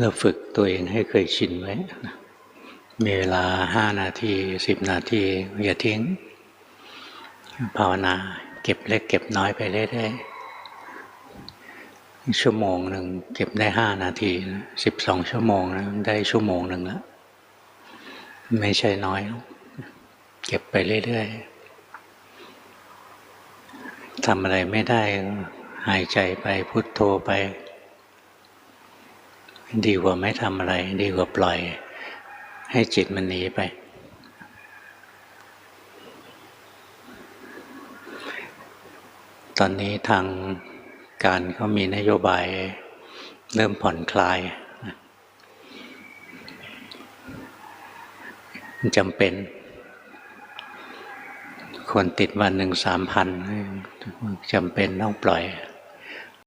เราฝึกตัวเองให้เคยชินไว้ มีเวลาห้านาทีสิบนาทีอย่าทิ้ง ภาวนาเก็บเล็กเก็บน้อยไปเรื่อยๆ ชั่วโมงหนึ่งเก็บได้ห้านาทีสิบสองชั่วโมงนะได้ชั่วโมงหนึ่งแล้ว ไม่ใช่น้อย เก็บไปเรื่อยๆทำอะไรไม่ได้หายใจไปพุทโธไป ดีกว่าไม่ทำอะไร ดีกว่าปล่อย ให้จิตมันหนีไป ตอนนี้ทางการเขามีนโยบายเริ่มผ่อนคลายจำเป็น คนติดวันหนึ่งสามพันจำเป็นต้องปล่อย